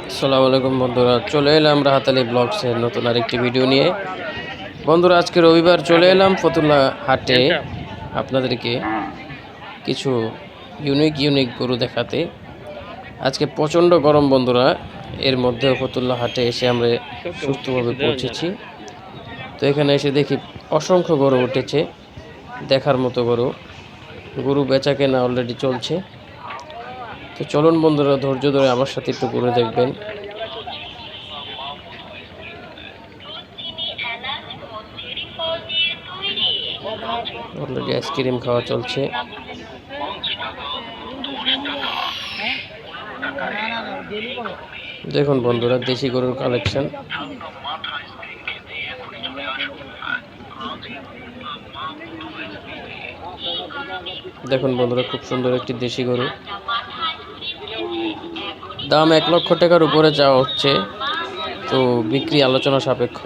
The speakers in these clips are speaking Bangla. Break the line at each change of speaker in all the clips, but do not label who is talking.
আসসালামু আলাইকুম বন্ধুরা, চলে এলাম রাহাতালি ব্লগসের নতুন আরেকটি ভিডিও নিয়ে। বন্ধুরা, আজকে রবিবার চলে এলাম ফতুল্লা হাটে আপনাদেরকে কিছু ইউনিক ইউনিক গরু দেখাতে। আজকে প্রচণ্ড গরম বন্ধুরা, এর মধ্যেও ফতুল্লা হাটে এসে আমরা সুস্থভাবে পৌঁছেছি। তো এখানে এসে দেখি অসংখ্য গরু উঠেছে, দেখার মতো গরু। গরু বেচা কেনা অলরেডি চলছে। তো চলুন বন্ধুরা, ধৈর্য ধরে আমার সাথে একটু ঘুরে দেখবেন। আইসক্রিম খাওয়া চলছে। দেখুন বন্ধুরা, দেশি গরুর কালেকশন দেখুন বন্ধুরা, খুব সুন্দর একটি দেশি গরু। দাম এক লক্ষ টাকার উপরে যাওয়া হচ্ছে। তো বিক্রি আলোচনা সাপেক্ষ।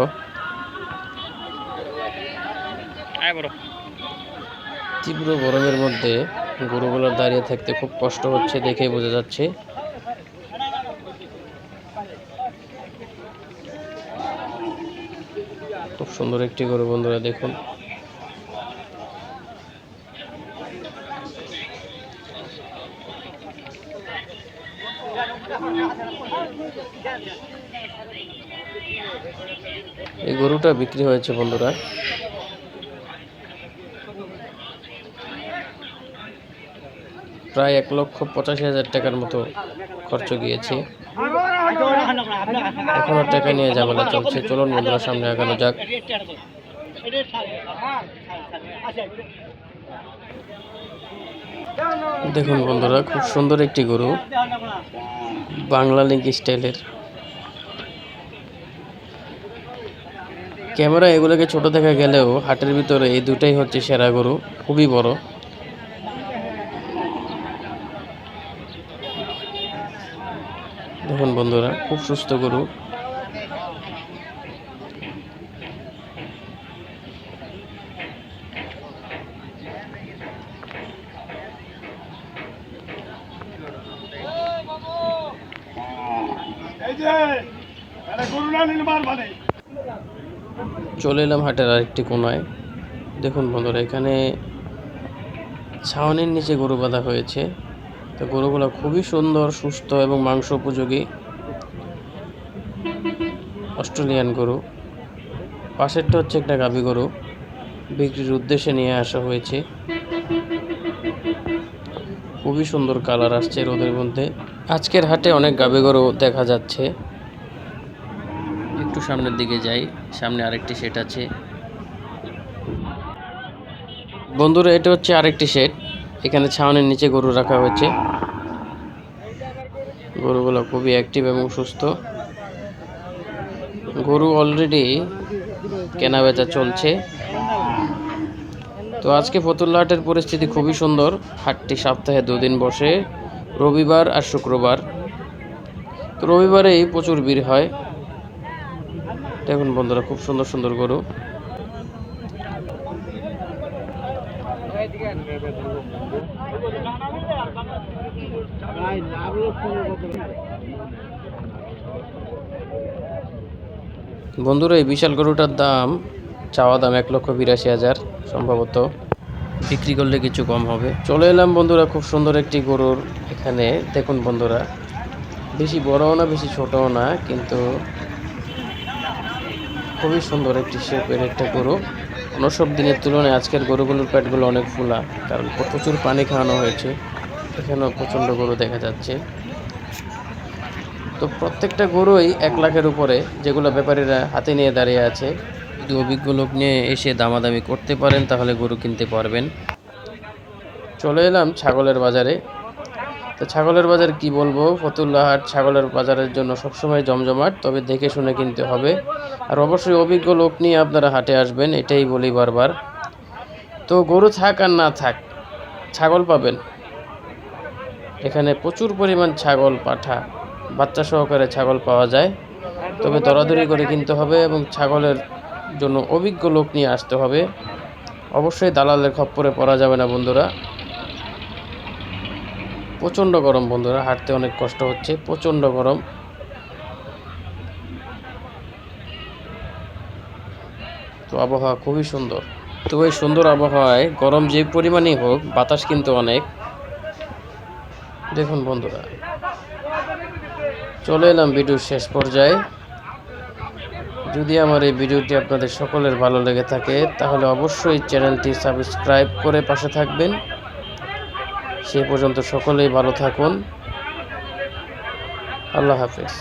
তীব্র গরমের মধ্যে গরুগুলোর দাঁড়িয়ে থাকতে খুব কষ্ট হচ্ছে দেখেই বোঝা যাচ্ছে। খুব সুন্দর একটি গরু বন্ধুরা দেখুন। এই গরুটা বিক্রি হয়েছে, বন্ধুরা। প্রায় এক লক্ষ পঁচাশি হাজার টাকার মতো খরচ গিয়েছে। এখনও টাকা নিয়ে ঝামেলা চলছে। চলুন, বন্ধুরা, সামনে আগানো যাক। দেখুন বন্ধুরা, খুব সুন্দর একটি গরু, বাংলা লিঙ্ক স্টাইলের ক্যামেরা এগুলোকে ছোট দেখা গেলেও হাটের ভিতরে এই দুটাই হচ্ছে সেরা গরু, খুবই বড়। দেখুন বন্ধুরা, খুব সুস্থ গরু
এই যে আরে করুণা নির্মাণ মানে
চলে এলাম হাটের আরেকটি কোনায়। দেখুন বন্ধুরা, এখানে ছাউনির নিচে গরু বাঁধা হয়েছে। তো গরুগুলো খুবই সুন্দর, সুস্থ এবং মাংস উপযোগী। অস্ট্রেলিয়ান গরু। পাশেরটা হচ্ছে একটা গাভী গরু। বিক্রির উদ্দেশ্যে নিয়ে আসা হয়েছে। খুবই সুন্দর কালার আসছে রোদের মধ্যে। আজকের হাটে অনেক গাভী গরু দেখা যাচ্ছে। একটু সামনের দিকে যাই, সামনে আরেকটি সেট আছে। বন্ধুরা, এটা হচ্ছে আরেকটি সেট। এখানে ছাউনির নিচে গরু রাখা হয়েছে। গরুগুলো খুবই অ্যাক্টিভ এবং সুস্থ। গরু অলরেডি কেনা বেচা চলছে। তো আজকে ফতুল্লা হাটের পরিস্থিতি খুবই সুন্দর। হাটটি সপ্তাহে দুদিন বসে, রবিবার আর শুক্রবার। তো রবিবারেই প্রচুর ভিড় হয়। দেখুন বন্ধুরা, খুব সুন্দর সুন্দর গরু। বন্ধুরা, এই বিশাল গরুটার দাম চাওয়া দাম এক লক্ষ বিরাশি হাজার সম্ভবত। বিক্রি করলে কিছু কম হবে। চলে এলাম বন্ধুরা খুব সুন্দর একটি গরুর এখানে। দেখুন বন্ধুরা, বেশি বড়ও না, বেশি ছোটও না, কিন্তু খুবই সুন্দর একটি শেপের একটা গরু। অন্য সব দিনের তুলনায় আজকের গরুগুলোর পেটগুলো অনেক ফুলা, কারণ প্রচুর পানি খাওয়ানো হয়েছে। এখানেও প্রচণ্ড গরু দেখা যাচ্ছে। তো প্রত্যেকটা গরুই এক লাখের উপরে, যেগুলো ব্যাপারীরা হাতে নিয়ে দাঁড়িয়ে আছে। যদি অভিজ্ঞ লোক নিয়ে এসে দামাদামি করতে পারেন, তাহলে গরু কিনতে পারবেন। চলে এলাম ছাগলের বাজারে। তো ছাগলের বাজার কি বলব? ফতুল্লাহাট ছাগলের বাজারের জন্য সবসময় জমজমাট, তবে দেখে শুনে কিনতে হবে। আর অবশ্যই অভিজ্ঞ লোক নিয়ে আপনারা হাটে আসবেন, এটাই বলি বারবার। তো গরু থাক আর না থাক, ছাগল পাবেন। এখানে প্রচুর পরিমাণ ছাগল পাঠা, বাচ্চা সহকারে ছাগল পাওয়া যায়। তবে দরাদরি করে কিনতে হবে এবং ছাগলের জন্য অভিজ্ঞ লোক নিয়ে আসতে হবে। অবশ্যই দালালের খপ্পরে পড়া যাবে না বন্ধুরা। প্রচণ্ড গরম বন্ধুরা, হাঁটতে অনেক কষ্ট হচ্ছে, প্রচণ্ড গরম। তো আবহাওয়া খুবই সুন্দর। তো এই সুন্দর আবহাওয়ায় গরম যে পরিমাণেই হোক, বাতাস কিন্তু অনেক। দেখুন বন্ধুরা, চলে এলাম ভিডিও শেষ পর্যায়ে। যদি আমার এই ভিডিওটি আপনাদের সকলের ভালো লেগে থাকে, তাহলে অবশ্যই চ্যানেলটি সাবস্ক্রাইব করে পাশে থাকবেন। সে পর্যন্ত সকলেই ভালো থাকুন। আল্লাহ হাফেজ।